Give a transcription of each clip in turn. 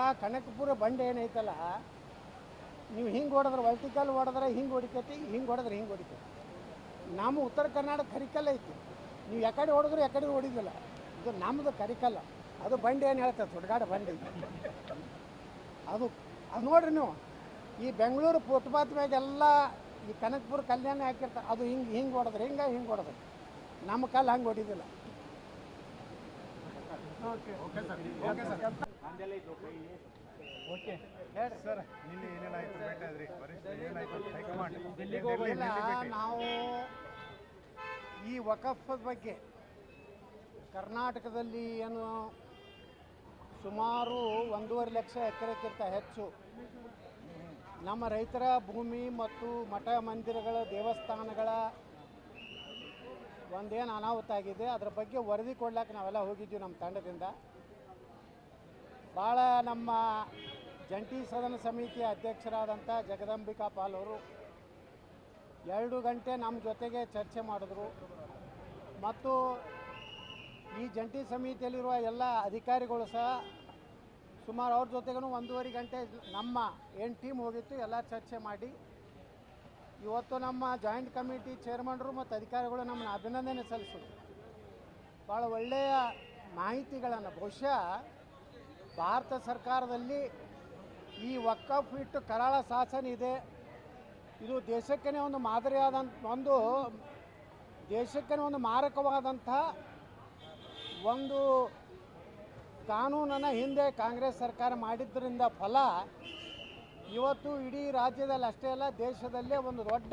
ಆ ಕನಕಪುರ ಬಂಡೆ ಏನೈತಲ್ಲ, ನೀವು ಹಿಂಗೆ ಹೊಡೆದ್ರೆ ವರ್ಟಿಕಲ್ ಹೊಡೆದ್ರೆ ಹಿಂಗೆ ಹೊಡಿತೈತಿ, ಹಿಂಗೆ ಹೊಡೆದ್ರೆ ಹಿಂಗೆ ಹೊಡಿತೈತಿ. ನಮ್ಮ ಉತ್ತರ ಕರ್ನಾಟಕ ಕರಿಕಲ್ಲ ಐತಿ. ನೀವು ಯಾಕಡೆ ಹೊಡೆದ್ರು ಯಾಕಡೆ ಹೊಡಿದಿಲ್ಲ. ಇದು ನಮ್ಮದು ಕರಿಕಲ್ಲ. ಅದು ಬಂಡೆ ಏನು ಹೇಳ್ತದೆ ದೊಡ್ಡಗಾಡ ಬಂಡೆ. ಅದು ಅದು ನೋಡ್ರಿ ನೀವು, ಈ ಬೆಂಗಳೂರು ಫುಟ್ಪಾತ್ ಮ್ಯಾಗೆಲ್ಲ ಈ ಕನಕಪುರ ಕಲ್ಯಾಣ ಹಾಕಿರ್ತಾರೆ, ಅದು ಹಿಂಗೆ ಹಿಂಗೆ ಹೊಡೆದ್ರೆ ಹಿಂಗೆ ಹಿಂಗೆ ಹೊಡೆದ್ರೆ? ನಮ್ಮ ಕಲ್ಲು ಹಂಗೆ ಹೊಡಿದಿಲ್ಲ. Okay okay sir okay sir okay ಹೇಳ್ರಿ ಸರ್ ನಿನ್ನೆ ಏನೇನಾಯ್ತು ಭೇಟಿ ಆದ್ರಿ ಪರಿಸ್ಥಿತಿ ಏನಾಯ್ತು ಹೈಕಮಾಂಡ್ ಇಲ್ಲ ನಾವು ಈ ವಕಫ್ ಬಗ್ಗೆ ಕರ್ನಾಟಕದಲ್ಲಿ ಏನು ಸುಮಾರು ಒಂದೂವರೆ ಲಕ್ಷ ಎಕರೆಕ್ಕಿಂತ ಹೆಚ್ಚು ನಮ್ಮ ರೈತರ ಭೂಮಿ ಮತ್ತು ಮಠ ಮಂದಿರಗಳ ದೇವಸ್ಥಾನಗಳ ಒಂದೇನು ಅನಾಹುತ ಆಗಿದೆ ಅದರ ಬಗ್ಗೆ ವರದಿ ಕೊಡ್ಲಿಕ್ಕೆ ನಾವೆಲ್ಲ ಹೋಗಿದ್ವಿ ನಮ್ಮ ತಂಡದಿಂದ. ಭಾಳ ನಮ್ಮ ಜಂಟಿ ಸದನ ಸಮಿತಿಯ ಅಧ್ಯಕ್ಷರಾದಂಥ ಜಗದಂಬಿಕಾ ಪಾಲ್ ಅವರು ಎರಡು ಗಂಟೆ ನಮ್ಮ ಜೊತೆಗೆ ಚರ್ಚೆ ಮಾಡಿದ್ರು. ಮತ್ತು ಈ ಜಂಟಿ ಸಮಿತಿಯಲ್ಲಿರುವ ಎಲ್ಲ ಅಧಿಕಾರಿಗಳು ಸಹ ಸುಮಾರು ಅವ್ರ ಜೊತೆಗೂ ಒಂದೂವರೆ ಗಂಟೆ ನಮ್ಮ ಏನು ಟೀಮ್ ಹೋಗಿತ್ತು ಎಲ್ಲ ಚರ್ಚೆ ಮಾಡಿ ಇವತ್ತು ನಮ್ಮ ಜಾಯಿಂಟ್ ಕಮಿಟಿ ಚೇರ್ಮನ್ರು ಮತ್ತು ಅಧಿಕಾರಿಗಳು ನಮ್ಮನ್ನು ಅಭಿನಂದನೆ ಸಲ್ಲಿಸಿದ್ರು. ಭಾಳ ಒಳ್ಳೆಯ ಮಾಹಿತಿಗಳನ್ನು, ಬಹುಶಃ ಭಾರತ ಸರ್ಕಾರದಲ್ಲಿ ಈ ವಕ್ಕಫ್ ಇಟ್ಟು ಕರಾಳ ಶಾಸನ ಇದೆ. ಇದು ದೇಶಕ್ಕೇ ಒಂದು ಮಾದರಿಯಾದಂಥ, ಒಂದು ದೇಶಕ್ಕೇ ಒಂದು ಮಾರಕವಾದಂಥ ಒಂದು ಕಾನೂನನ್ನು ಹಿಂದೆ ಕಾಂಗ್ರೆಸ್ ಸರ್ಕಾರ ಮಾಡಿದ್ದರಿಂದ ಫಲ ಇವತ್ತು ಇಡೀ ರಾಜ್ಯದಲ್ಲಿ ಅಷ್ಟೇ ಅಲ್ಲ, ದೇಶದಲ್ಲೇ ಒಂದು ದೊಡ್ಡ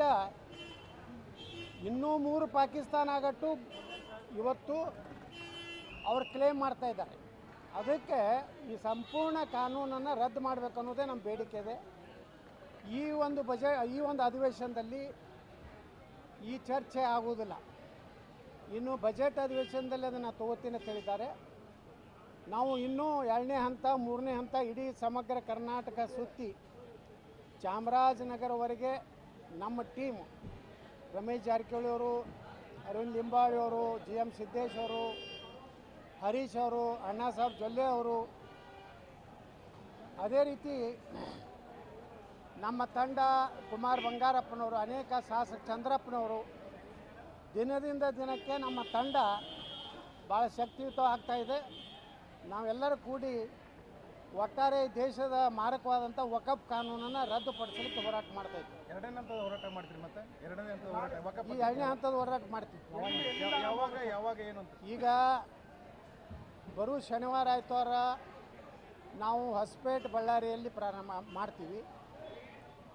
ಇನ್ನೂ ಮೂರು ಪಾಕಿಸ್ತಾನ ಆಗಟ್ಟು ಇವತ್ತು ಅವ್ರು ಕ್ಲೇಮ್ ಮಾಡ್ತಾ ಇದ್ದಾರೆ. ಅದಕ್ಕೆ ಈ ಸಂಪೂರ್ಣ ಕಾನೂನನ್ನು ರದ್ದು ಮಾಡಬೇಕು ಅನ್ನೋದೇ ನಮ್ಮ ಬೇಡಿಕೆ ಇದೆ. ಈ ಒಂದು ಬಜೆಟ್ ಈ ಒಂದು ಅಧಿವೇಶನದಲ್ಲಿ ಈ ಚರ್ಚೆ ಆಗುವುದಿಲ್ಲ. ಇನ್ನು ಬಜೆಟ್ ಅಧಿವೇಶನದಲ್ಲಿ ಅದನ್ನು ತಗೋತೀನಿ ಅಂತ ಹೇಳಿದ್ದಾರೆ. ನಾವು ಇನ್ನೂ ಎರಡನೇ ಹಂತ, ಮೂರನೇ ಹಂತ ಇಡೀ ಸಮಗ್ರ ಕರ್ನಾಟಕ ಸುತ್ತಿ ಚಾಮರಾಜನಗರವರೆಗೆ ನಮ್ಮ ಟೀಮ್, ರಮೇಶ್ ಜಾರಕಿಹೊಳಿ ಅವರು, ಅರವಿಂದ್ ಲಿಂಬಾವಳಿ ಅವರು, ಜಿ ಎಂ ಸಿದ್ದೇಶ್ ಅವರು, ಹರೀಶ್ ಅವರು, ಅಣ್ಣಾ ಸಾಹೇಬ್ ಜೊಲ್ಲೆ ಅವರು, ಅದೇ ರೀತಿ ನಮ್ಮ ತಂಡ ಕುಮಾರ್ ಬಂಗಾರಪ್ಪನವರು, ಅನೇಕ ಶಾಸಕ ಚಂದ್ರಪ್ಪನವರು, ದಿನದಿಂದ ದಿನಕ್ಕೆ ನಮ್ಮ ತಂಡ ಭಾಳ ಶಕ್ತಿಯುತ ಆಗ್ತಾ ಇದೆ. ನಾವೆಲ್ಲರೂ ಕೂಡಿ ಒಟ್ಟಾರೆ ದೇಶದ ಮಾರಕವಾದಂಥ ವಕಫ್ ಕಾನೂನನ್ನು ರದ್ದುಪಡಿಸಲಿಕ್ಕೆ ಹೋರಾಟ ಮಾಡ್ತಾ ಇದ್ದೀವಿ ಎರಡನೇ ಹಂತದ ಹೋರಾಟ ಮಾಡ್ತೀರಿ ಮತ್ತೆ? ಎರಡನೇ ಹಂತದ ಹೋರಾಟ ವಕಫ್ ಈ ಎರಡನೇ ಹಂತದ ಹೋರಾಟ ಮಾಡ್ತೀವಿ. ಯಾವಾಗ ಯಾವಾಗ ಏನು ಅಂತ? ಈಗ ಬರುವ ಶನಿವಾರ ಆಯ್ತವಾರ ನಾವು ಹೊಸಪೇಟೆ ಬಳ್ಳಾರಿಯಲ್ಲಿ ಪ್ರಾರಂಭ ಮಾಡ್ತೀವಿ.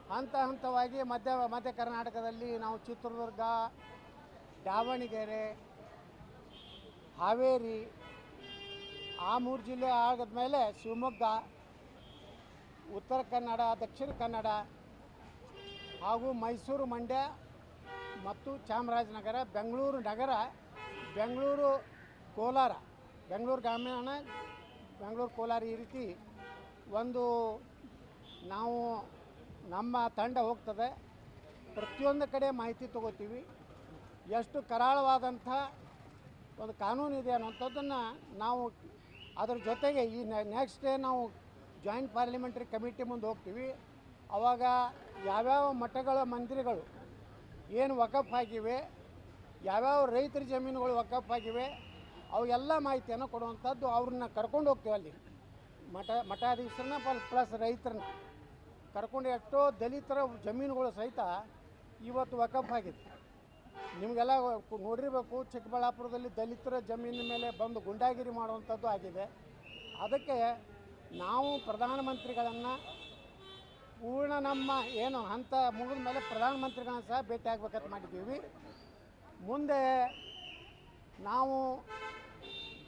ಹಂತ ಹಂತವಾಗಿ ಮಧ್ಯ ಮಧ್ಯ ಕರ್ನಾಟಕದಲ್ಲಿ ನಾವು ಚಿತ್ರದುರ್ಗ ದಾವಣಗೆರೆ ಹಾವೇರಿ ಆ ಮೂರು ಜಿಲ್ಲೆ ಮೇಲೆ ಶಿವಮೊಗ್ಗ, ಉತ್ತರ ಕನ್ನಡ, ದಕ್ಷಿಣ ಕನ್ನಡ ಹಾಗೂ ಮೈಸೂರು ಮಂಡ್ಯ ಮತ್ತು ಚಾಮರಾಜನಗರ, ಬೆಂಗಳೂರು ನಗರ, ಬೆಂಗಳೂರು ಕೋಲಾರ. ಬೆಂಗಳೂರು ಗ್ರಾಮೀಣ, ಬೆಂಗಳೂರು ಕೋಲಾರ ಈ ರೀತಿ ಒಂದು ನಾವು ನಮ್ಮ ತಂಡ ಹೋಗ್ತದೆ. ಪ್ರತಿಯೊಂದು ಕಡೆ ಮಾಹಿತಿ ತಗೋತೀವಿ. ಎಷ್ಟು ಕರಾಳವಾದಂಥ ಒಂದು ಕಾನೂನು ಇದೆ ಅನ್ನೋಂಥದ್ದನ್ನು ನಾವು ಅದ್ರ ಜೊತೆಗೆ ಈ ನೆಕ್ಸ್ಟ್ ಡೇ ನಾವು ಜಾಯಿಂಟ್ ಪಾರ್ಲಿಮೆಂಟ್ರಿ ಕಮಿಟಿ ಮುಂದೆ ಹೋಗ್ತೀವಿ. ಅವಾಗ ಯಾವ್ಯಾವ ಮಠಗಳ ಮಂದಿರಗಳು ಏನು ವಕಫ್ ಆಗಿವೆ, ಯಾವ್ಯಾವ ರೈತರ ಜಮೀನುಗಳು ವಕಫ್ ಆಗಿವೆ, ಅವೆಲ್ಲ ಮಾಹಿತಿಯನ್ನು ಕೊಡುವಂಥದ್ದು ಅವ್ರನ್ನ ಕರ್ಕೊಂಡು ಹೋಗ್ತೀವಿ ಅಲ್ಲಿ. ಮಠ, ಮಠಾಧೀಶರನ್ನ ಪಲ್ ಪ್ಲಸ್ ರೈತರನ್ನ ಕರ್ಕೊಂಡು ಎಷ್ಟೋ ದಲಿತರ ಜಮೀನುಗಳು ಸಹಿತ ಇವತ್ತು ವಕಫ್ ಆಗಿದೆ. ನಿಮಗೆಲ್ಲ ನೋಡಿರಬೇಕು, ಚಿಕ್ಕಬಳ್ಳಾಪುರದಲ್ಲಿ ದಲಿತರ ಜಮೀನಿನ ಮೇಲೆ ಬಂದು ಗುಂಡಾಗಿರಿ ಮಾಡುವಂಥದ್ದು ಆಗಿದೆ. ಅದಕ್ಕೆ ನಾವು ಪ್ರಧಾನಮಂತ್ರಿಗಳನ್ನು ಪೂರ್ಣ ನಮ್ಮ ಏನು ಹಂತ ಮುಗಿದ ಮೇಲೆ ಪ್ರಧಾನಮಂತ್ರಿಗಳನ್ನ ಸಹ ಭೇಟಿ ಆಗ್ಬೇಕಂತ ಮಾಡಿದ್ದೀವಿ. ಮುಂದೆ ನಾವು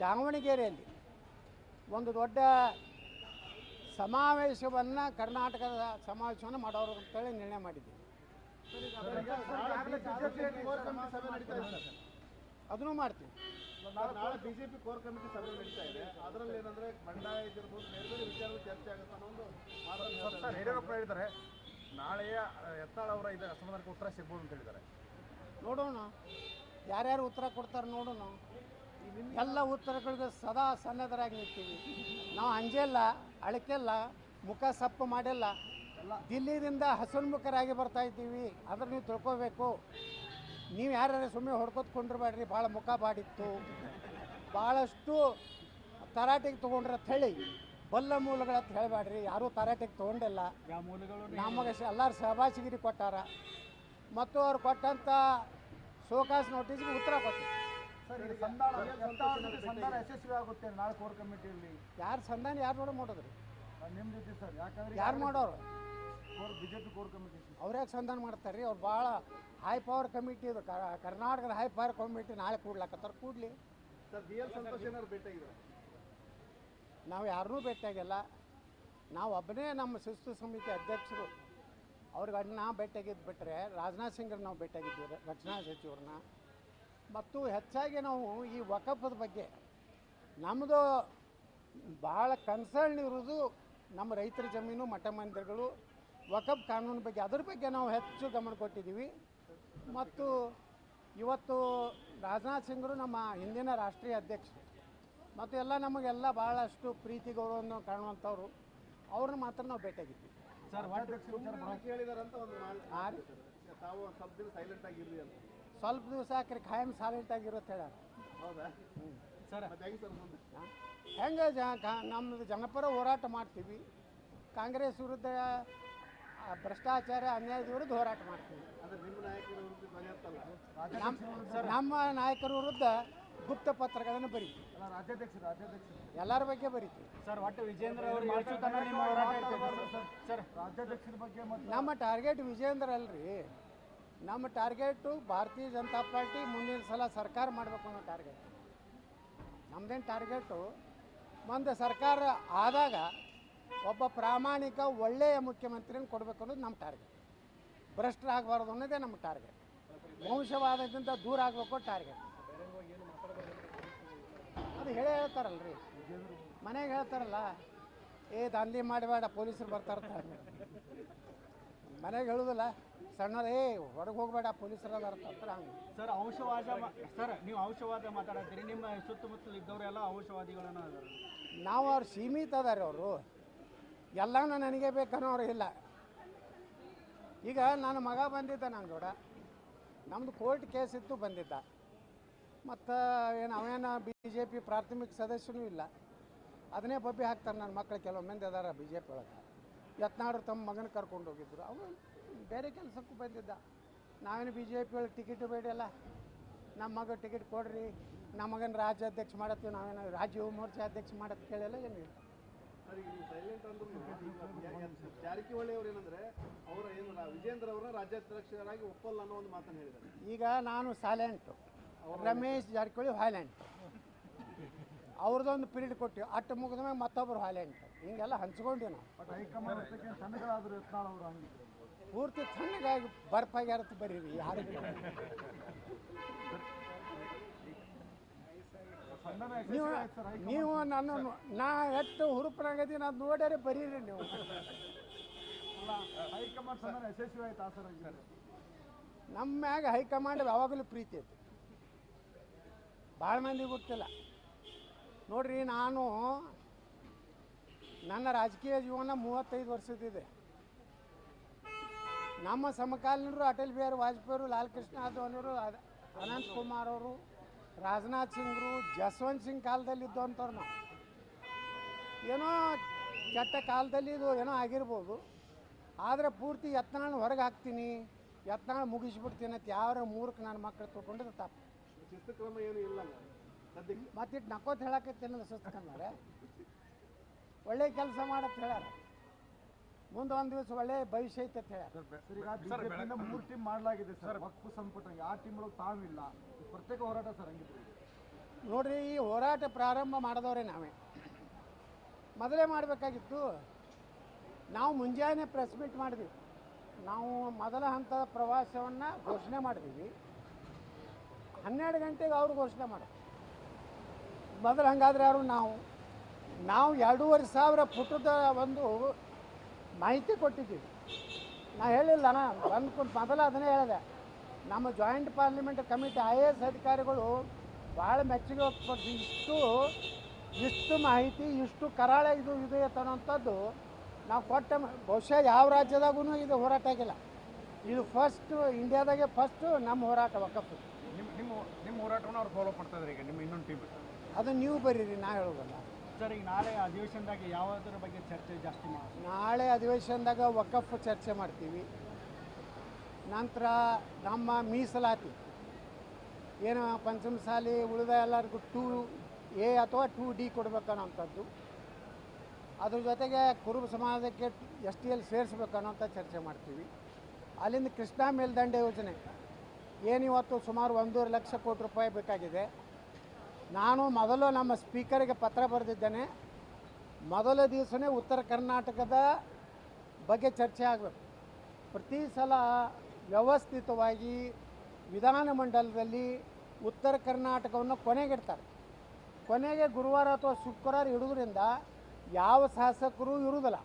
ದಾವಣಗೆರೆಯಲ್ಲಿ ಒಂದು ದೊಡ್ಡ ಸಮಾವೇಶವನ್ನು ಕರ್ನಾಟಕದ ಸಮಾವೇಶವನ್ನು ಮಾಡೋರು ಅಂತೇಳಿ ನಿರ್ಣಯ ಮಾಡಿದ್ದೀವಿ. ಅದನ್ನು ಮಾಡ್ತೀವಿ. ನಾಳೆ ಬಿಜೆಪಿ ಕೋರ್ ಕಮಿಟಿ ಸಭೆ ನಡೀತಾ ಇದೆ. ಅದರಲ್ಲಿ ಏನಂದ್ರೆ ಬಂಡಾಯ ಇದ್ದಿರ್ಬೋದು ಬೇರೆ ಬೇರೆ ಚರ್ಚೆ ಆಗುತ್ತೆ ಅನ್ನೋ ಒಂದು ಸರ್ ಯಡಿಯೂರಪ್ಪ ಹೇಳಿದ್ದಾರೆ. ನಾಳೆಯ ಎತ್ತಾಳ ಅವರ ಇದರ ಅಸಮಾಧಾನಕ್ಕೆ ಉತ್ತರ ಸಿಗ್ಬೋದು ಅಂತ ಹೇಳಿದ್ದಾರೆ. ನೋಡೋಣ. ಯಾರ್ಯಾರು ಉತ್ತರ ಕೊಡ್ತಾರೆ ನೋಡೋಣ. ಎಲ್ಲ ಉತ್ತರಗಳಿಗೆ ಸದಾ ಸನ್ನದ್ಧರಾಗಿ ನಿಂತೀವಿ. ನಾವು ಅಂಜೆಲ್ಲ ಅಳಕೆಲ್ಲ ಮುಖ ಸಪ್ಪು ಮಾಡಿಲ್ಲ. ದಿಲ್ಲಿದಿಂದ ಹಸನ್ಮುಖರಾಗಿ ಬರ್ತಾ ಇದ್ದೀವಿ. ಅದ್ರ ನೀವು ತಿಳ್ಕೊಬೇಕು. ನೀವು ಯಾರ್ಯಾರು ಸುಮ್ಮನೆ ಹೊಡ್ಕೊತ್ ಕೊಂಡ್ರಬೇಡ್ರಿ ಭಾಳ ಮುಖ ಬಾಡಿತ್ತು. ಭಾಳಷ್ಟು ತರಾಟೆಗೆ ತೊಗೊಂಡ್ರೆ ಅಂತ ಹೇಳಿ ಬಲ್ಲ ಮೂಲಗಳ ಅಂತ ಹೇಳಬೇಡ್ರಿ. ಯಾರೂ ತರಾಟೆಗೆ ತೊಗೊಂಡಿಲ್ಲ. ನಮಗೆ ಎಲ್ಲರ ಸಹಬಾಸಿಗಿರಿ ಕೊಟ್ಟಾರ. ಮತ್ತು ಅವ್ರು ಕೊಟ್ಟಂಥ ಶೋಕಾಸ್ ನೋಟಿಸ್ಗೆ ಉತ್ತರ ಕಮಿಟಿಯಲ್ಲಿ. ಯಾರು ಸಂಧಾನ ಯಾರು ನೋಡೋ ಮಾಡೋದ್ರಿ ಯಾರು ಮಾಡೋರು? BJP core committee. ಅವ್ರ್ಯಾಕೆ ಸಂಧಾನ ಮಾಡ್ತಾರೆ ರೀ ಅವ್ರು ಭಾಳ ಹೈ ಪವರ್ ಕಮಿಟಿ ಇದು. ಕ- ಕರ್ನಾಟಕದ ಹೈ ಪವರ್ ಕಮಿಟಿ ನಾಳೆ ಕೂಡ್ಲಾಕತ್ತಾರ. ಕೂಡ್ಲಿ. ಸರ್ ಬಿ ಎಲ್ ಸಂತೋಷ್ ಏನಾದ್ರು ಭೇಟಿಯಾಗಿದ್ದಾರೆ ನಾವು ಯಾರನ್ನೂ ಭೇಟಿಯಾಗಿಲ್ಲ ನಾವು ಒಬ್ಬನೇ ನಮ್ಮ ಶಿಸ್ತು ಸಮಿತಿ ಅಧ್ಯಕ್ಷರು. ಅವ್ರಿಗೆ ಅಣ್ಣ ಭೇಟಿಯಾಗಿದ್ದು ಬಿಟ್ಟರೆ ರಾಜನಾಥ್ ಸಿಂಗ್ರ ನಾವು ಭೇಟಿಯಾಗಿದ್ದೀವಿ ರ- ರಕ್ಷಣಾ ಸಚಿವರನ್ನ. ಮತ್ತು ಹೆಚ್ಚಾಗಿ ನಾವು ಈ ವಕಫದ ಬಗ್ಗೆ ನಮ್ಮದು ಭಾಳ ಕನ್ಸರ್ನ್ ಇರೋದು ನಮ್ಮ ರೈತರ ಜಮೀನು ಮಠ ಮಂದಿರಗಳು ವಕಫ್ ಕಾನೂನು ಬಗ್ಗೆ ಅದ್ರ ಬಗ್ಗೆ ನಾವು ಹೆಚ್ಚು ಗಮನ ಕೊಟ್ಟಿದ್ದೀವಿ. ಮತ್ತು ಇವತ್ತು ರಾಜನಾಥ್ ಸಿಂಗ್ರು ನಮ್ಮ ಹಿಂದಿನ ರಾಷ್ಟ್ರೀಯ ಅಧ್ಯಕ್ಷರು. ಮತ್ತು ಎಲ್ಲ ನಮಗೆಲ್ಲ ಭಾಳಷ್ಟು ಪ್ರೀತಿ ಗೌರವವನ್ನು ಕಾಣುವಂಥವ್ರು. ಅವ್ರನ್ನ ಮಾತ್ರ ನಾವು ಭೇಟಿಯಾಗಿದ್ವಿ ಸ್ವಲ್ಪ ದಿವಸ ಹಾಕ್ರಿ ಖಾಯಂ ಸೈಲೆಂಟ್ ಆಗಿರುತ್ತೆ ಹೇಳ್ಯಾರ ಹೌದಾ? ಸರ್ ಮತ್ತೆ ಹೆಂಗೆ ಜ ನಮ್ಮದು ಜನಪರ ಹೋರಾಟ ಮಾಡ್ತೀವಿ. ಕಾಂಗ್ರೆಸ್ ವಿರುದ್ಧ ಆ, ಭ್ರಷ್ಟಾಚಾರ ಅನ್ಯಾಯದ ವಿರುದ್ಧ ಹೋರಾಟ ಮಾಡ್ತೀವಿ. ನಿಮ್ಮ ನಾಯಕರ ವಿರುದ್ಧ ನಮ್ಮ ನಾಯಕರ ವಿರುದ್ಧ ಗುಪ್ತ ಪತ್ರಗಳನ್ನು ಬರೀತೀವಿ. ಅಲ್ಲ ರಾಜ್ಯಾಧ್ಯಕ್ಷರು ರಾಜ್ಯಾಧ್ಯಕ್ಷರು. ಎಲ್ಲರ ಬಗ್ಗೆ ಬರೀತೀವಿ. ಸರ್ ಒಟ್ಟು ವಿಜೇಂದ್ರ ಸರ್ ರಾಜ್ಯಾಧ್ಯಕ್ಷರ ಬಗ್ಗೆ ನಮ್ಮ ಟಾರ್ಗೆಟ್ ವಿಜೇಂದ್ರ ಅಲ್ರಿ. ನಮ್ಮ ಟಾರ್ಗೆಟು ಭಾರತೀಯ ಜನತಾ ಪಾರ್ಟಿ ಮುಂದಿನ ಸಲ ಸರ್ಕಾರ ಮಾಡಬೇಕು ಅನ್ನೋ ಟಾರ್ಗೆಟ್. ನಮ್ಮದೇನು ಟಾರ್ಗೆಟು ಮುಂದೆ ಸರ್ಕಾರ ಆದಾಗ ಒಬ್ಬ ಪ್ರಾಮಾಣಿಕ ಒಳ್ಳೆಯ ಮುಖ್ಯಮಂತ್ರಿಯನ್ನು ಕೊಡಬೇಕು ಅನ್ನೋದು ನಮ್ಮ ಟಾರ್ಗೆಟ್ ಭ್ರಷ್ಟರಾಗಬಾರ್ದು ಅನ್ನೋದೇ ನಮ್ಮ ಟಾರ್ಗೆಟ್ ವಂಶವಾದದಿಂದ ದೂರ ಆಗಬೇಕು ಟಾರ್ಗೆಟ್ ಅದು ಹೇಳೇ ಹೇಳ್ತಾರಲ್ರಿ. ಮನೆಗೆ ಹೇಳ್ತಾರಲ್ಲ ಏ ದಾಂಧಿ ಮಾಡಬೇಡ ಪೊಲೀಸರು ಬರ್ತಾರ ಮನೆಗೆ ಹೇಳುದಿಲ್ಲ ಸಣ್ಣ ಏ ಹೊರಗೆ ಹೋಗಬೇಡ ಪೊಲೀಸರ ಹಂಗೆ. ಸರ್ ಅಂಶವಾದ ಸರ್ ನೀವು ಅಂಶವಾದ ಮಾತಾಡ್ತೀರಿ ನಿಮ್ಮ ಸುತ್ತಮುತ್ತಲು ಇದ್ದವರೆಲ್ಲ ಅಂಶವಾದಿಗಳನ್ನ ನಾವು ಅವ್ರು ಸೀಮಿತ ಅದಾರೆ ಅವರು. ಎಲ್ಲನೂ ನನಗೆ ಬೇಕನ್ನೋರು ಇಲ್ಲ. ಈಗ ನನ್ನ ಮಗ ಬಂದಿದ್ದ ನನ್ನ ಕೂಡ. ನಮ್ಮದು ಕೋರ್ಟ್ ಕೇಸ್ ಇತ್ತು ಬಂದಿದ್ದ. ಮತ್ತು ಏನು ಅವೇನ ಬಿ ಜೆ ಪಿ ಪ್ರಾಥಮಿಕ ಸದಸ್ಯನೂ ಇಲ್ಲ. ಅದನ್ನೇ ಬಬ್ಬಿ ಹಾಕ್ತಾರೆ ನನ್ನ ಮಕ್ಕಳು ಕೆಲವು ಮಂದಿ ಅದಾರ ಬಿ ಜೆ ಪಿ ಒಳಗೆ. ಯತ್ನಾಡ್ರು ತಮ್ಮ ಮಗನ ಕರ್ಕೊಂಡು ಹೋಗಿದ್ರು. ಅವರು ಬೇರೆ ಕೆಲಸಕ್ಕೂ ಬಂದಿದ್ದ. ನಾವೇನು ಬಿ ಜೆ ಪಿ ಒಳಗೆ ಟಿಕೆಟ್ ಬೇಡಲ್ಲ ನಮ್ಮ ಮಗ ಟಿಕೆಟ್ ಕೊಡ್ರಿ ನಮ್ಮ ಮಗನ ರಾಜ್ಯಾಧ್ಯಕ್ಷ ಮಾಡತ್ತೀವಿ, ನಾವೇನು ರಾಜ್ಯ ಮೋರ್ಚಾ ಅಧ್ಯಕ್ಷ ಮಾಡತ್ತೆ ಕೇಳಿಲ್ಲ ಏನಿಲ್ಲ ಸೈಲೆಂಟ್ ಅಂದ್ರೂ ಜಾರಕಿಹೊಳಿ ಅವ್ರು ಏನಂದ್ರೆ ಅವರ ಏನು ವಿಜೇಂದ್ರ ಅವರ ರಾಜ್ಯಾಧ್ಯಕ್ಷರಾಗಿ ಒಪ್ಪಲ್ಲ ಅನ್ನೋ ಒಂದು ಮಾತನ್ನು ಹೇಳಿದ್ದಾರೆ. ಈಗ ನಾನು ಸೈಲೆಂಟ್ ರಮೇಶ್ ಜಾರಕಿಹೊಳಿ ವೈಲೆಂಟ್ ಅವ್ರದ್ದೊಂದು ಪೀರಿಯಡ್ ಕೊಟ್ಟು ಅಟ್ಟು ಮುಗಿದ ಮೇಲೆ ಮತ್ತೊಬ್ರು ವೈಲೆಂಟ್ ಹಿಂಗೆಲ್ಲ ಹಂಚ್ಕೊಂಡ್ವಿ ನಾವು. ಪೂರ್ತಿ ತಣ್ಣಗಾಗಿ ಬರ್ಪಾಗ್ಯಾರತ್ ಬರೀರಿ ಯಾರಿಗೆ. ಸಂಧಾನ ನೀವು ನೀವು ನನ್ನ ನಾ ಎಷ್ಟು ಹುರುಪನಾಗದೀನಿ ಅದು ನೋಡ್ಯಾರೆ ಬರೀರಿ ನೀವು. ಹೈಕಮಾಂಡ್ ಸಂಧಾನ ಯಶಸ್ವಿ ಆಯ್ತು ಆ ಸರ್ ನಮ್ಮ ಮ್ಯಾಗ ಹೈಕಮಾಂಡ್ ಯಾವಾಗಲೂ ಪ್ರೀತಿ ಐತಿ. ಭಾಳ ಮಂದಿ ಗೊತ್ತಿಲ್ಲ. ನೋಡ್ರಿ ನಾನು ನನ್ನ ರಾಜಕೀಯ ಜೀವನ ಮೂವತ್ತೈದು ವರ್ಷದಿದೆ ನಮ್ಮ ಸಮಕಾಲೀನರು ಅಟಲ್ ಬಿಹಾರಿ ವಾಜಪೇಯಿ ಲಾಲ್ ಕೃಷ್ಣ ಅದ್ವಾನಿಯವರು ಅನಂತ್ ಕುಮಾರ್ ಅವರು ರಾಜನಾಥ್ ಸಿಂಗ್ರು ಜಸ್ವಂತ್ ಸಿಂಗ್ ಕಾಲದಲ್ಲಿ ಇದ್ದಂಥವ್ರು ನಾವು. ಏನೋ ಕೆಟ್ಟ ಕಾಲದಲ್ಲಿ ಇದು ಏನೋ ಆಗಿರ್ಬೋದು. ಆದರೆ ಪೂರ್ತಿ ಯತ್ನಾಳ್ ಹೊರಗೆ ಹಾಕ್ತೀನಿ ಯತ್ನಾಳ್ ಮುಗಿಸ್ಬಿಡ್ತೀನಿ ಅಂತ ಯಾರ ಮೂರ್ಖ ನನ್ನ ಮಕ್ಕಳು ತೊಗೊಂಡಿದ್ದು ತಪ್ಪು. ಏನು ಇಲ್ಲ ಮತ್ತಿಟ್ಟು ನಕ್ಕೋತ್ ಹೇಳಕತ್ತೇನಲ್ಲ ಸುಸ್ತಕಂದ್ರೆ ಒಳ್ಳೆ ಕೆಲಸ ಮಾಡತ್ತೆ ಹೇಳ್ಯಾರ ಮುಂದೆ ಒಂದು ದಿವಸ ಒಳ್ಳೆ ಭವಿಷ್ಯ ಐತೆ ಅಂತ ಹೇಳ್ಯಾರ. ಸರ್ ಈಗ ಬಿಜೆಪಿಯಿಂದ ಮೂರು ಟೀಮ್ ಮಾಡಲಾಗಿದೆ ಸರ್. ವಕ್ಫ್ ಸಂಪುಟ ಯಾವ ಟೀಮ್ ಒಳಗೆ ತಾವಿಲ್ಲ. ಪ್ರತ್ಯೇಕ ಹೋರಾಟ ಸರ್ ಹಂಗಿದ್ರೆ. ನೋಡ್ರಿ ಈ ಹೋರಾಟ ಪ್ರಾರಂಭ ಮಾಡಿದವ್ರೆ ನಾವೇ. ಮೊದಲೇ ಮಾಡಬೇಕಾಗಿತ್ತು. ನಾವು ಮುಂಜಾನೆ ಪ್ರೆಸ್ ಮೀಟ್ ಮಾಡಿದ್ವಿ. ನಾವು ಮೊದಲ ಹಂತದ ಪ್ರವಾಸವನ್ನು ಘೋಷಣೆ ಮಾಡಿದ್ವಿ. ಹನ್ನೆರಡು ಗಂಟೆಗೆ ಅವ್ರು ಘೋಷಣೆ ಮಾಡಿದ್ರು. ಮೊದಲು ಹಂಗಾದ್ರೆ ಯಾರು ನಾವು? ನಾವು ಎರಡೂವರೆ ಸಾವಿರ ಪುಟದ ಒಂದು ಮಾಹಿತಿ ಕೊಟ್ಟಿದ್ದೀವಿ. ನಾ ಹೇಳಿಲ್ಲ ನಾ ಒಂದು ಮೊದಲು ಅದನ್ನೇ ಹೇಳಿದೆ. ನಮ್ಮ joint parliament committee I A S ಅಧಿಕಾರಿಗಳು ಭಾಳ ಮೆಚ್ಚುಗೆ ವ್ಯಕ್ತಪಡಿಸಿ ಇಷ್ಟು ಇಷ್ಟು ಮಾಹಿತಿ ಇಷ್ಟು ಕರಾಳ ಇದು ಇದೆ ಅನ್ನೋಂಥದ್ದು ನಾವು ಕೊಟ್ಟ ಬಹುಶಃ ಯಾವ ರಾಜ್ಯದಾಗೂ ಇದು ಹೋರಾಟ ಆಗಿಲ್ಲ. ಇದು ಫಸ್ಟ್ ಇಂಡಿಯಾದಾಗೆ ಫಸ್ಟ್ ನಮ್ಮ ಹೋರಾಟ ವಕಫ್. ನಿಮ್ಮ ನಿಮ್ಮ ನಿಮ್ಮ ಹೋರಾಟವನ್ನು ಅವ್ರು ಫಾಲೋ ಮಾಡ್ತಾ ಇದ್ದಾರೆ ಈಗ ನಿಮ್ಮ ಇನ್ನೊಂದು ಟೀಮ್ ಅದು ನೀವು ಬರೀರಿ ನಾ ಹೇಳೋದಲ್ಲ. ಸರ್ ನಾಳೆ ಅಧಿವೇಶನದಾಗ ಯಾವುದರ ಬಗ್ಗೆ ಚರ್ಚೆ ಜಾಸ್ತಿ ಮಾಡಿ ನಾಳೆ ಅಧಿವೇಶನದಾಗ ವಕಫ್ ಚರ್ಚೆ ಮಾಡ್ತೀವಿ. ನಂತರ ನಮ್ಮ ಮೀಸಲಾತಿ. ಏನು ಪಂಚಮಸಾಲಿ, ಉಳಿದ ಎಲ್ಲರಿಗೂ ಟೂ ಎ ಅಥವಾ ಟೂ ಡಿ ಕೊಡಬೇಕನ್ನೋಂಥದ್ದು. ಅದ್ರ ಜೊತೆಗೆ ಕುರುಬ ಸಮಾಜಕ್ಕೆ ಎಸ್ ಟಿ ಎಲ್ ಸೇರಿಸ್ಬೇಕನ್ನೋಂಥ ಚರ್ಚೆ ಮಾಡ್ತೀವಿ. ಅಲ್ಲಿಂದ ಕೃಷ್ಣಾ ಮೇಲ್ದಂಡೆ ಯೋಜನೆ. ಏನಿವತ್ತು ಸುಮಾರು ಒಂದೂವರೆ ಲಕ್ಷ ಕೋಟಿ ರೂಪಾಯಿ ಬೇಕಾಗಿದೆ. ನಾನು ಮೊದಲು ನಮ್ಮ ಸ್ಪೀಕರ್ಗೆ ಪತ್ರ ಬರೆದಿದ್ದೇನೆ. ಮೊದಲ ದಿವಸನೇ ಉತ್ತರ ಕರ್ನಾಟಕದ ಬಗ್ಗೆ ಚರ್ಚೆ ಆಗಬೇಕು. ಪ್ರತಿ ಸಲ ವ್ಯವಸ್ಥಿತವಾಗಿ ವಿಧಾನಮಂಡಲದಲ್ಲಿ ಉತ್ತರ ಕರ್ನಾಟಕವನ್ನು ಕೊನೆಗಿಡ್ತಾರೆ. ಕೊನೆಗೆ ಗುರುವಾರ ಅಥವಾ ಶುಕ್ರವಾರ ಇಡೋದ್ರಿಂದ ಯಾವ ಶಾಸಕರು ಇರುವುದಿಲ್ಲ.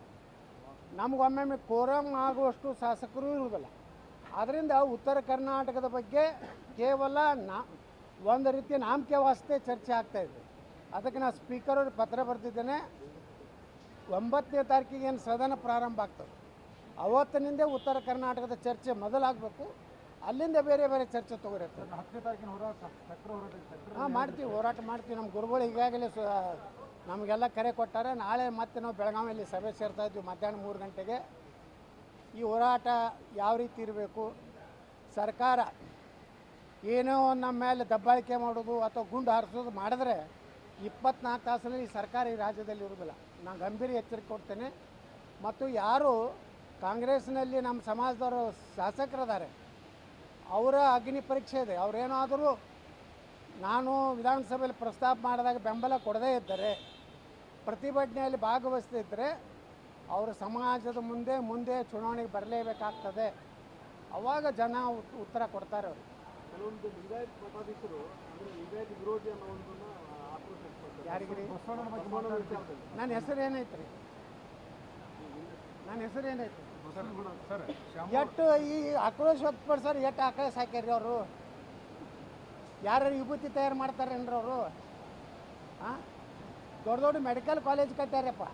ನಮಗೊಮ್ಮೊಮ್ಮೆ ಕೋರಂ ಆಗುವಷ್ಟು ಶಾಸಕರು ಇರುವುದಿಲ್ಲ. ಆದ್ದರಿಂದ ಉತ್ತರ ಕರ್ನಾಟಕದ ಬಗ್ಗೆ ಕೇವಲ ನಾ ಒಂದು ರೀತಿ ನಾಮಕೆ ವಾಸ್ತೆ ಚರ್ಚೆ ಆಗ್ತಾ ಇದೆ. ಅದಕ್ಕೆ ನಾನು ಸ್ಪೀಕರ್ ಅವ್ರಿಗೆ ಪತ್ರ ಬರೆದಿದ್ದೇನೆ. ಒಂಬತ್ತನೇ ತಾರೀಕಿಗೆ ಏನು ಸದನ ಪ್ರಾರಂಭ ಆಗ್ತದೆ. ಅವತ್ತಿನಿಂದ ಉತ್ತರ ಕರ್ನಾಟಕದ ಚರ್ಚೆ ಮೊದಲಾಗಬೇಕು. ಅಲ್ಲಿಂದ ಬೇರೆ ಬೇರೆ ಚರ್ಚೆ ತೊಗೊಳತ್ತೆ ಹಾಂ ಮಾಡ್ತೀವಿ ಹೋರಾಟ ಮಾಡ್ತೀವಿ. ನಮ್ಮ ಗುರುಗಳು ಈಗಾಗಲೇ ಸ ನಮಗೆಲ್ಲ ಕರೆ ಕೊಟ್ಟಾರೆ. ನಾಳೆ ಮತ್ತೆ ನಾವು ಬೆಳಗಾವಿಯಲ್ಲಿ ಸಭೆ ಸೇರ್ತಾ ಇದ್ವಿ ಮಧ್ಯಾಹ್ನ ಮೂರು ಗಂಟೆಗೆ. ಈ ಹೋರಾಟ ಯಾವ ರೀತಿ ಇರಬೇಕು? ಸರ್ಕಾರ ಏನೋ ನಮ್ಮ ಮೇಲೆ ದಬ್ಬಾಳಿಕೆ ಮಾಡೋದು ಅಥವಾ ಗುಂಡು ಹಾರಿಸೋದು ಮಾಡಿದ್ರೆ ಇಪ್ಪತ್ನಾಲ್ಕು ತಾಸಲ್ಲಿ ಸರ್ಕಾರ ಈ ರಾಜ್ಯದಲ್ಲಿ ಇರೋದಿಲ್ಲ ನಾನು ಗಂಭೀರ ಎಚ್ಚರಿಕೆ ಕೊಡ್ತೇನೆ. ಮತ್ತು ಯಾರು ಕಾಂಗ್ರೆಸ್ನಲ್ಲಿ ನಮ್ಮ ಸಮಾಜದವರು ಶಾಸಕರಿದ್ದಾರೆ, ಅವರ ಅಗ್ನಿ ಪರೀಕ್ಷೆ ಇದೆ. ಅವರೇನಾದರೂ ನಾನು ವಿಧಾನಸಭೆಯಲ್ಲಿ ಪ್ರಸ್ತಾಪ ಮಾಡಿದಾಗ ಬೆಂಬಲ ಕೊಡದೇ ಇದ್ದರೆ, ಪ್ರತಿಭಟನೆಯಲ್ಲಿ ಭಾಗವಹಿಸದಿದ್ದರೆ ಅವರು ಸಮಾಜದ ಮುಂದೆ ಮುಂದೆ ಚುನಾವಣೆಗೆ ಬರಲೇಬೇಕಾಗ್ತದೆ. ಅವಾಗ ಜನ ಉತ್- ಉತ್ತರ ಕೊಡ್ತಾರೆ ಅವರು. ಕೆಲವೊಂದು ಲಿಂಗಾಯತ್ ಮಠಾಧೀಶರು ಅಂದರೆ ಲಿಂಗಾಯತ್ ವಿರೋಧಿ ಅನ್ನೋ ಒಂದನ್ನು ಆಕ್ರೋಶ ವ್ಯಕ್ತಪಡಿಸ್ತಾರೆ. ಯಾರಿಗ್ರಿ? ಬಸವಣ್ಣನ ಬಗ್ಗೆ ಬಸವಣ್ಣನ ಮಾತಾಡ್ತೀವಿ ವಿಚಾರದಲ್ಲಿ. ನನ್ನ ಹೆಸರು ಏನೈತೆ ರೀ ನನ್ನ ಹೆಸರು ಏನೈತೆ ಸರ್ ಸರ್ ಶ್ಯಾಮ ಎಷ್ಟು ಈ ಆಕ್ರೋಶ ವ್ಯಕ್ತಪಡಿಸೋರು ಎಷ್ಟು ಆಕ್ರೋಶ ಹಾಕ್ಯಾರ್ರಿ ಅವರು? ಯಾರು ವಿಭೂತಿ ತಯಾರು ಮಾಡ್ತಾರೇನ್ರಿ ಅವರು? ಹಾಂ ದೊಡ್ಡ ದೊಡ್ಡ ಮೆಡಿಕಲ್ ಕಾಲೇಜ್ ಕಟ್ಟ್ಯಾರಪ್ಪ.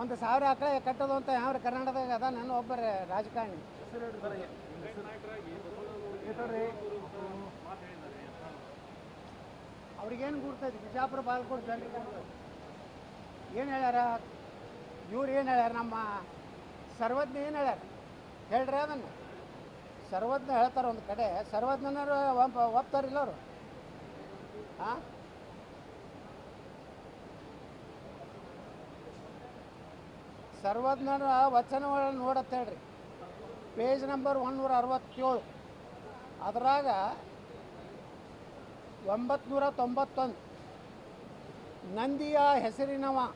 ಒಂದು ಸಾವಿರ ಆಕಳ ಕಟ್ಟೋದು ಅಂತ ಯಾವ ಕರ್ನಾಟಕದಾಗ ಅದ? ನಾನು ಒಬ್ಬರೇ ರಾಜಕಾರಣಿ. ಅವ್ರಿಗೇನು ಗುರ್ತೈತಿ ಬಿಜಾಪುರ ಬಾಲ್ಕೋಟ್ ಜನರಿಗೆ ಏನು ಹೇಳ್ಯಾರ? ಇವ್ರು ಏನು ಹೇಳ್ಯಾರ? ನಮ್ಮ ಸರ್ವಜ್ಞ ಏನು ಹೇಳ್ಯಾರ? ಹೇಳ್ರಿ ಅದನ್ನು. ಸರ್ವಜ್ಞ ಹೇಳ್ತಾರೆ ಒಂದು ಕಡೆ. ಸರ್ವಜ್ಞನರು ಒಪ್ಪ ಒಪ್ತಾರಿಲ್ಲ ಅವರು? ಹಾಂ ಸರ್ವಜ್ಞರ ವಚನಗಳನ್ನು ನೋಡತ್ತೆ ಹೇಳ್ರಿ. ಪೇಜ್ ನಂಬರ್ ಒನ್ನೂರ ಅರವತ್ತೇಳು. ಅದರಾಗ ಒಂಬತ್ನೂರ ತೊಂಬತ್ತೊಂದು ನಂದಿಯ ಹೆಸರಿನವ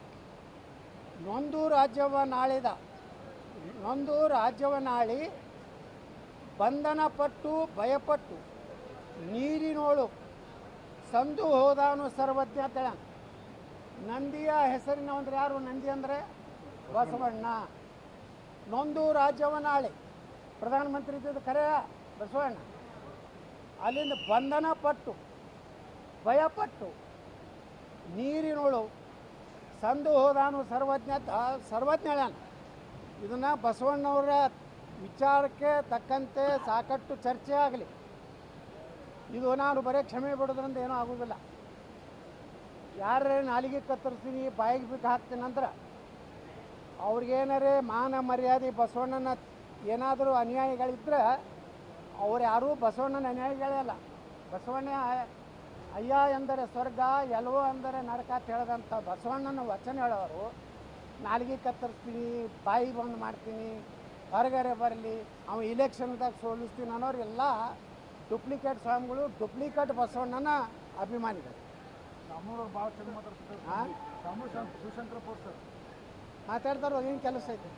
ನೊಂದು ರಾಜ್ಯವ ನಾಳಿದ ನೊಂದು ರಾಜ್ಯವನ್ನಾಳಿ ಬಂಧನಪಟ್ಟು ಭಯಪಟ್ಟು ನೀರಿನೋಳು ಸಂದು ಹೋದಾನು ಸರ್ವಜ್ಞ ತಳ. ನಂದಿಯ ಹೆಸರಿನ ಅಂದ್ರೆ ಯಾರು? ನಂದಿ ಅಂದರೆ ಬಸವಣ್ಣ. ನೊಂದು ರಾಜ್ಯವನ್ನಾಳಿ. ಪ್ರಧಾನಮಂತ್ರಿ ಇದ್ದಿದ್ದು ಕರೆಯ ಬಸವಣ್ಣ. ಅಲ್ಲಿಂದ ಬಂಧನ ಪಟ್ಟು ಭಯಪಟ್ಟು ನೀರಿನೋಳು ಸಂದು ಹೋದಾನು ಸರ್ವಜ್ಞ ಸರ್ವಜ್ಞಳನ. ಇದನ್ನು ಬಸವಣ್ಣವರ ವಿಚಾರಕ್ಕೆ ತಕ್ಕಂತೆ ಸಾಕಷ್ಟು ಚರ್ಚೆ ಆಗಲಿ. ಇದು ನಾನು ಬರೀ ಕ್ಷಮೆ ಬಿಡೋದ್ರಿಂದ ಏನೂ ಆಗೋದಿಲ್ಲ. ಯಾರೇ ನಾಲಿಗೆ ಕತ್ತರಿಸ್ತೀನಿ, ಬಾಯಿಗೆ ಬಿಟ್ಟು ಹಾಕ್ತೀನಿ ಅಂದ್ರೆ ಅವ್ರಿಗೇನಾರೇ ಮಾನ ಮರ್ಯಾದೆ ಬಸವಣ್ಣನ ಏನಾದರೂ ಅನ್ಯಾಯಗಳಿದ್ರೆ ಅವ್ರು ಯಾರೂ ಬಸವಣ್ಣನ ಅನ್ಯಾಯಗಳೇ ಹೇಳಲ್ಲ ಬಸವಣ್ಣ ಅಯ್ಯ ಎಂದರೆ ಸ್ವರ್ಗ ಎಲ್ವೋ ಅಂದರೆ ನರಕ ಅಂತ ಹೇಳಿದಂಥ ಬಸವಣ್ಣನ ವಚನ ಹೇಳೋರು ನಾಲಿಗೆ ಕತ್ತರಿಸ್ತೀನಿ ಬಾಯಿ ಬಂದ್ ಮಾಡ್ತೀನಿ ಹೊರಗಡೆ ಬರಲಿ ಅವ ಇಲೆಕ್ಷನ್ದಾಗ ಸೋಲಿಸ್ತೀನಿ ಅನ್ನೋರು ಎಲ್ಲ ಡುಪ್ಲಿಕೇಟ್ ಸ್ವಾಮಿಗಳು ಡುಪ್ಲಿಕೇಟ್ ಬಸವಣ್ಣನ ಅಭಿಮಾನಿಗಳು. ಮಾತಾಡ್ತಾರೆ ಏನು ಕೆಲಸ ಐತೆ?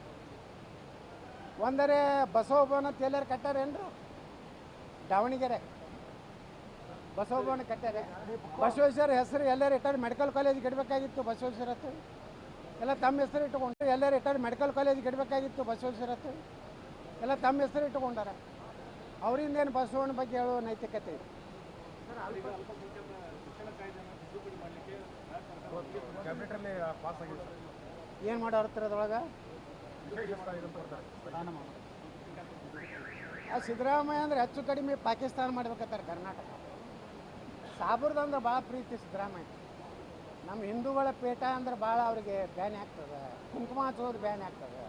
ಒಂದರೆ ಬಸವಭವನ ತೇಲರ್ ಕಟ್ಟಾರೇನ್ರು? ದಾವಣಗೆರೆ. ಬಸವಭವನ ಕಟ್ಟಾರೆ ಬಸವೇಶ್ವರ ಹೆಸರು ಎಲ್ಲರೂ ರಿಟೈರ್ಡ್ ಮೆಡಿಕಲ್ ಕಾಲೇಜ್ ಇಡಬೇಕಾಗಿತ್ತು ಬಸವೇಶ್ವರ ಹತ್ರ. ಎಲ್ಲ ತಮ್ಮ ಹೆಸರು ಇಟ್ಟುಕೊಂಡು ಎಲ್ಲ ರಿಟೈರ್ಡ್ ಮೆಡಿಕಲ್ ಕಾಲೇಜ್ ಇಡಬೇಕಾಗಿತ್ತು ಬಸವೇಶ್ವರ ಹತ್ರ. ಎಲ್ಲ ತಮ್ಮ ಹೆಸರು ಇಟ್ಟುಕೊಂಡಾರೆ. ಅವರಿಂದ ಏನು ಬಸವಣ್ಣ ಬಗ್ಗೆ ಹೇಳೋ ನೈತಿಕತೆ ಇದೆ ಏನು ಏನು ಮಾಡೋರ್ತಾರೆ ಅದ್ರೊಳಗೆ ವಿಶೇಷ ಇದನ್ನು ಕೊಡ್ತಾರೆ ಆ ಸಿದ್ದರಾಮಯ್ಯ ಅಂದ್ರೆ ಹೆಚ್ಚು ಕಡಿಮೆ ಪಾಕಿಸ್ತಾನ ಮಾಡ್ಬೇಕತ್ತಾರೆ ಕರ್ನಾಟಕ. ಸಾಬರ್ದು ಅಂದ್ರೆ ಭಾಳ ಪ್ರೀತಿ ಸಿದ್ದರಾಮಯ್ಯ. ನಮ್ಮ ಹಿಂದೂಗಳ ಪೇಟ ಅಂದ್ರೆ ಭಾಳ ಅವ್ರಿಗೆ ಬ್ಯಾನ್ ಆಗ್ತದೆ. ಕುಂಕುಮ ಹಚ್ಚೋದು ಬ್ಯಾನ್ ಆಗ್ತದೆ.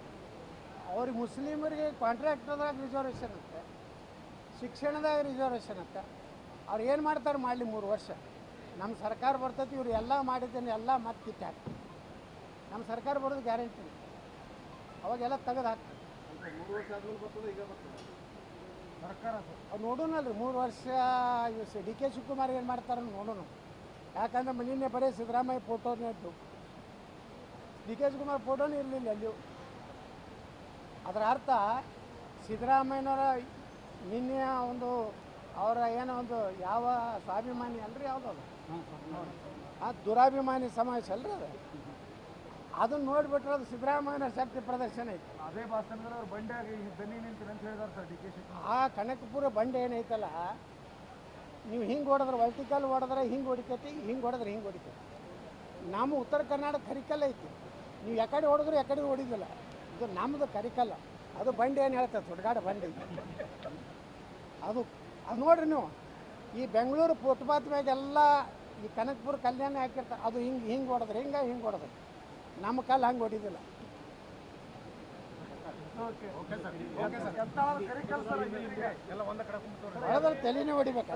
ಅವ್ರಿಗೆ ಮುಸ್ಲಿಮರಿಗೆ ಕಾಂಟ್ರಾಕ್ಟರ್ದಾಗ ರಿಸರ್ವೇಷನ್ ಅಂತೆ ಶಿಕ್ಷಣದಾಗ ರಿಸರ್ವೇಷನ್ ಅಂತ ಅವ್ರು ಏನು ಮಾಡ್ತಾರೆ ಮಾಡಲಿ ಮೂರು ವರ್ಷ. ನಮ್ಮ ಸರ್ಕಾರ ಬರ್ತೈತಿ, ಇವ್ರು ಎಲ್ಲ ಮಾಡಿದ್ದೇನೆ, ಎಲ್ಲ ಮತ್ತೆ ಕಿತ್ತು ಹಾಕ್ತಾರೆ. ನಮ್ಮ ಸರ್ಕಾರ ಬರೋದು ಗ್ಯಾರಂಟಿ ಅವಾಗೆಲ್ಲ ತೆಗೆದು ಹಾಕ್ತಾರೆ. ಮೂರು ವರ್ಷ ಆದ್ಮೇಲೆ ಬರ್ತದೆ, ಈಗ ಬರ್ತದೆ? ಸರ್ಕಾರ ನೋಡೋಣಲ್ರಿ ಮೂರು ವರ್ಷ ಡಿ ಕೆ ಶಿವಕುಮಾರ್ ಏನು ಮಾಡ್ತಾರೆ ನೋಡೋಣ ಯಾಕಂದ್ರೆ ನಿನ್ನೆ ಬರೀ ಸಿದ್ದರಾಮಯ್ಯ ಫೋಟೋನೇ ಇದ್ದು. ಡಿ ಕೆ ಶಿವಕುಮಾರ್ ಫೋಟೋನೇ ಇರಲಿಲ್ಲ ಅಲ್ಲಿಯೂ ಅದರ ಅರ್ಥ ಸಿದ್ದರಾಮಯ್ಯನವರ ನಿನ್ನೆ ಒಂದು ಅವರ ಏನೋ ಒಂದು ಯಾವ ಸ್ವಾಭಿಮಾನಿ ಅಲ್ರಿ ಯಾವುದದು ಆ ದುರಾಭಿಮಾನಿ ಸಮಾವೇಶ ಅಲ್ರಿ ಅದು? ಅದನ್ನ ನೋಡ್ಬಿಟ್ರೆ ಅದು ಸಿದ್ದರಾಮಯ್ಯನ ಶಕ್ತಿ ಪ್ರದರ್ಶನ ಐತೆ. ಅದೇ ಭಾಷಣದಲ್ಲಿ ಅವ್ರು ಬಂಡೆಯಾಗಿ ದನಿ ನಿಂತೀನಿ ಅಂತ ಹೇಳಿದಾರೆ ಸರ್ ಡಿ ಕೆ ಶಿವಕುಮಾರ್ ಆ ಕನಕಪುರ ಬಂಡೆ ಏನೈತಲ್ಲ ನೀವು ಹಿಂಗೆ ಹೊಡೆದ್ರೆ ವರ್ಟಿಕಲ್ ಹೊಡೆದ್ರೆ ಹಿಂಗೆ ಹೊಡಿತೈತಿ ಹಿಂಗೆ ಹೊಡೆದ್ರೆ ಹಿಂಗೆ ಹೊಡಿತೈತಿ. ನಮ್ಮ ಉತ್ತರ ಕರ್ನಾಟಕ ಕರಿಕಲ್ ಐತಿ. ನೀವು ಯಾಕಡೆ ಹೊಡೆದ್ರು ಯಾಕಡೆ ಹೊಡಿದಿಲ್ಲ. ಇದು ನಮ್ಮದು ಕರಿಕಲ್ಲ. ಅದು ಬಂಡೆ ಏನು ಹೇಳ್ತದೆ ಸುಡ್ಗಾಡ ಬಂಡೆ ಅದು ಅದು ನೋಡ್ರಿ ನೀವು ಈ ಬೆಂಗಳೂರು ಫುಟ್ಪಾತ್ ಮ್ಯಾಗೆಲ್ಲ ಈ ಕನಕಪುರ ಕಲ್ಯಾಣ ಹಾಕಿರ್ತಾರೆ ಅದು ಹಿಂಗೆ ಹಿಂಗೆ ಹೊಡೆದ್ರೆ ಹಿಂಗೆ ಹಿಂಗೆ ಹೊಡೆದ್ರೆ. ನಮ್ಮ ಕಾಲ ಹಂಗೆ ಹೊಡಿದಿಲ್ಲ. Okay sir. Okay sir. Yatnal Karikal sir ಎಲ್ಲ ಒಂದೇ ಕಡೆ ಕುಂತ್ಕೊಂಡು ಹೊಡೆದ್ರೆ ತಲೆನೇ ಹೊಡಿಬೇಕು